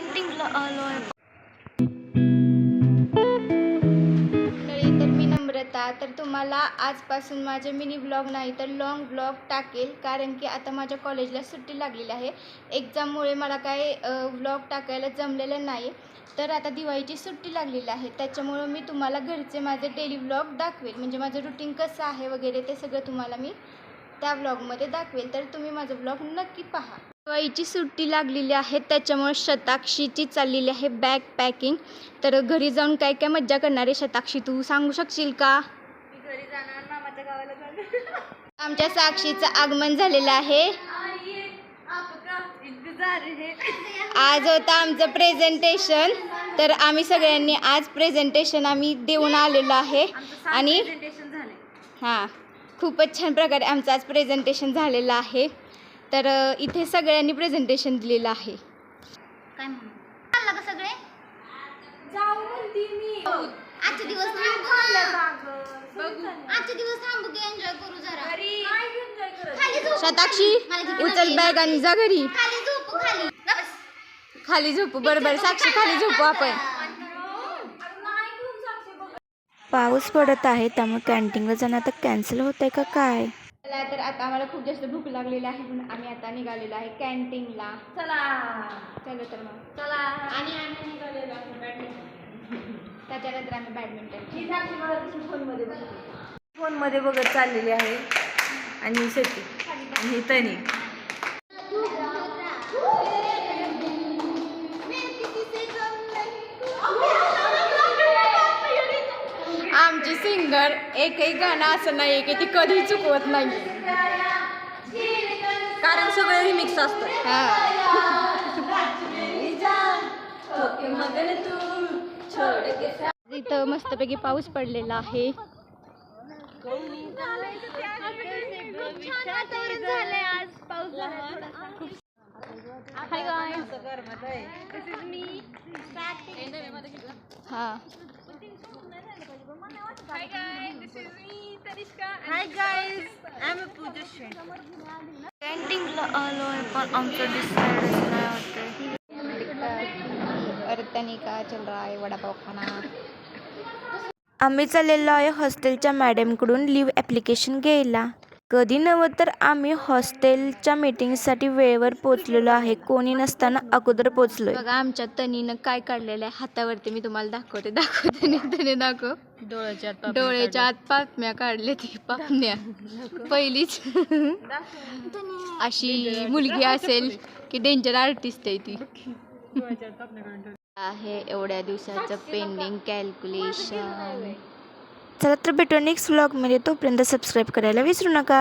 कॅन्टीनला तर मी नम्रता. तर तुम्हाला आजपासून माझे मिनी ब्लॉग नाही तर लॉंग ब्लॉग टाकेल कारण की आता माझ्या कॉलेजला सुट्टी लागलेली आहे. एक्झाममुळे मला काय ब्लॉग टाकायला जमलेलं नाही. तर आता दिवाळीची सुट्टी लागलेली आहे. त्याच्यामुळं मी तुम्हाला घरचे माझे डेली ब्लॉग दाखवेल. म्हणजे माझं रुटीन कसं आहे वगैरे ते सगळं तुम्हाला मी त्या ब्लॉगमध्ये दाखवेल. तर तुम्ही माझं ब्लॉग नक्की पहा. दिवाळीची सुट्टी लागलेली आहे त्याच्यामुळे शताक्षीची चाललेली आहे बॅग पॅकिंग तर घरी जाऊन काय काय मज्जा करणार आहे शताक्षी तू सांगू शकशील का? घरी जाणार मामाच्या गावाला जाणार. आमच्या साक्षीचं आगमन झालेलं आहे. है. आज होतं आमचं प्रेझेंटेशन तर आम्ही सगळ्यांनी आज प्रेझेंटेशन आम्ही देऊन आलेलो आहे. आणि हां खूपच छान प्रकारे आमचं आज प्रेझेंटेशन झालेलं आहे. तर इथे सगळ्यांनी प्रेझेंटेशन दिलेलं आहे. काय म्हणू? चाललं का सगळे? जाऊ म्हणते मी. आजचे दिवस थांबू आजचे दिवस थांबू की एन्जॉय करू जरा? खाली झोपू शताक्षी उचल बॅग आणि जा घरी. खाली झोपू खाली. जा बस. खाली झोपू. बरोबर. साक्षी खाली. झोपू आपण. पाऊस पडत आहे त्यामुळे कॅन्टीनला जाणं आता कॅन्सल होत आहे का काय? चला तर आता आम्हाला खूप जास्त भूक लागलेली आहे म्हणून आम्ही आता निघालेलो आहे कॅन्टीनला. चला. चलो तर मग. चला. आणि आम्ही निघालेलो आहे बॅडमिंटन. त्याच्यानंतर आम्ही बॅडमिंटन ही फोनमध्ये बघत. फोनमध्ये बघत चाललेली आहे. आणि ही शेती. आणि ही आमची सिंगर एकही गाणं असं नाही आहे की ती कधी चुकवत नाही. कारण सगळे रिमिक्स असतं. हां. इथं मस्तपैकी पाऊस पडलेला आहे. हां. Hi guys I am Pooja Shet कॅन्टीनला आलो आहे पण आमचं नाही होते का चल रहा है वडापाव खाना. आम्ही चाललेलो आहे हॉस्टेलच्या मॅडमकडून लिव्ह ॲप्लिकेशन घ्यायला. कधी नव्ह तर आम्ही हॉस्टेलच्या मीटिंगसाठी वेळेवर पोचलेलो आहे. कोणी नसताना अगोदर पोचलोय बघा आमच्या तनीनं काय काढलेलं आहे? हातावरती मी तुम्हाला दाखवते दाखवते नाही तरी दाखव. डोळ्याच्या डोळ्याच्या आत पापण्या काढले ती पापण्या. पहिलीच. अशी मुलगी असेल की डेंजर आर्टिस्ट आहे ती. आहे एवढ्या दिवसाचं पेंडिंग कॅल्क्युलेशन चला तर भेटू नेक्स्ट व्लॉगमध्ये तोपर्यंत सबस्क्राईब करायला विसरू नका.